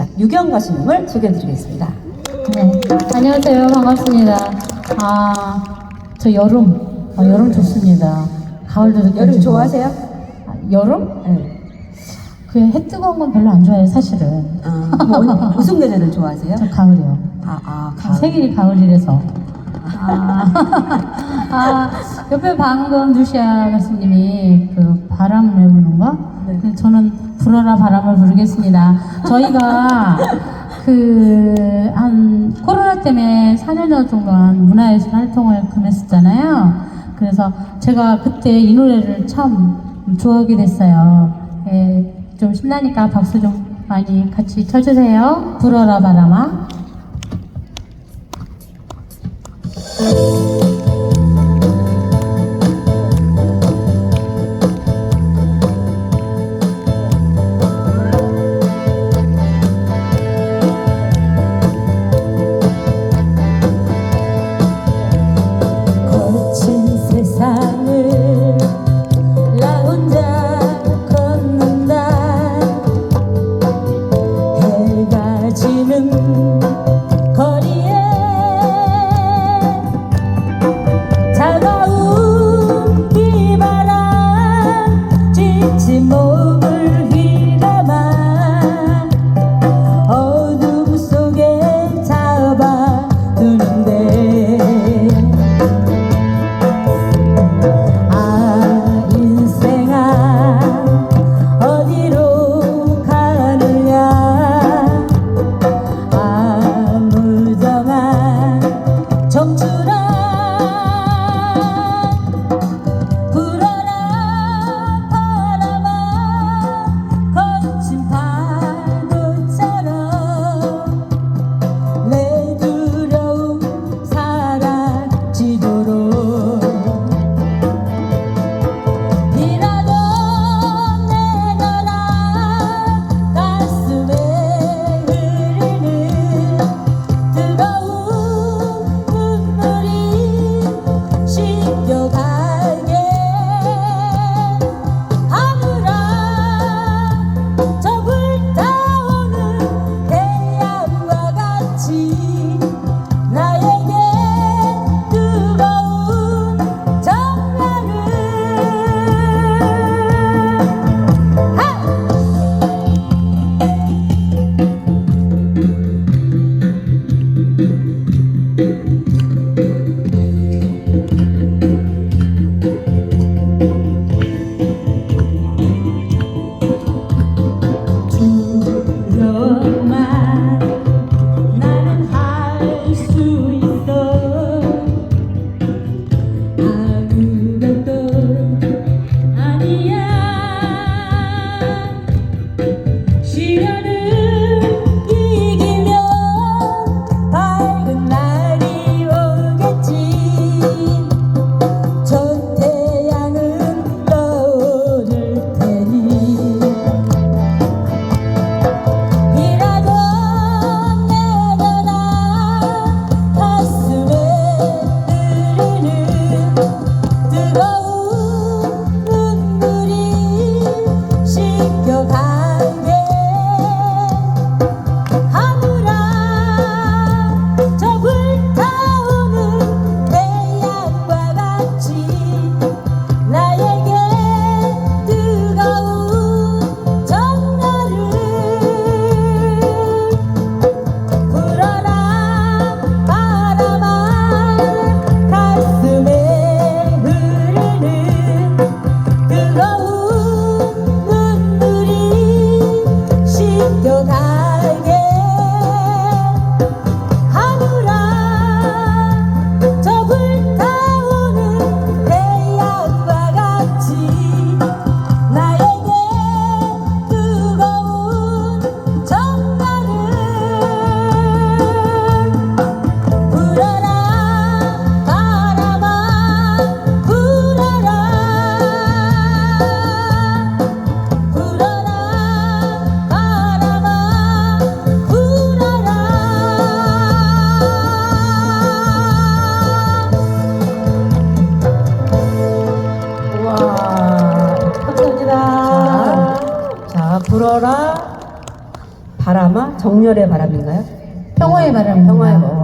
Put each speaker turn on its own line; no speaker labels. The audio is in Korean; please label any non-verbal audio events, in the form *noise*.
자, 유경 가수님을 소개해드리겠습니다.
네, 안녕하세요. 반갑습니다. 아, 저 여름, 아, 여름 좋습니다. 가을도.
여름 좋아하세요?
아, 여름?
네.
그해 뜨거운 건 별로 안 좋아해요, 사실은.
아, 뭐, *laughs* 무슨 계절을 좋아하세요?
저 가을이요.
아, 아,
아,
가을.
생일이 가을이라서. 아, 아, 옆에 방금 누시아 가수님이 그 바람을 부는 거?
네.
저는 불어라 바람을 부르겠습니다. 저희가 그, 한, 코로나 때문에 4년 동안 문화예술 활동을 금했었잖아요. 그래서 제가 그때 이 노래를 참 좋아하게 됐어요. 예, 좀 신나니까 박수 좀 많이 같이 쳐주세요. 불어라 바람아.
Música 불어라
바람아 정렬의 바람인가요?
평화의 바람.
평화의 바람.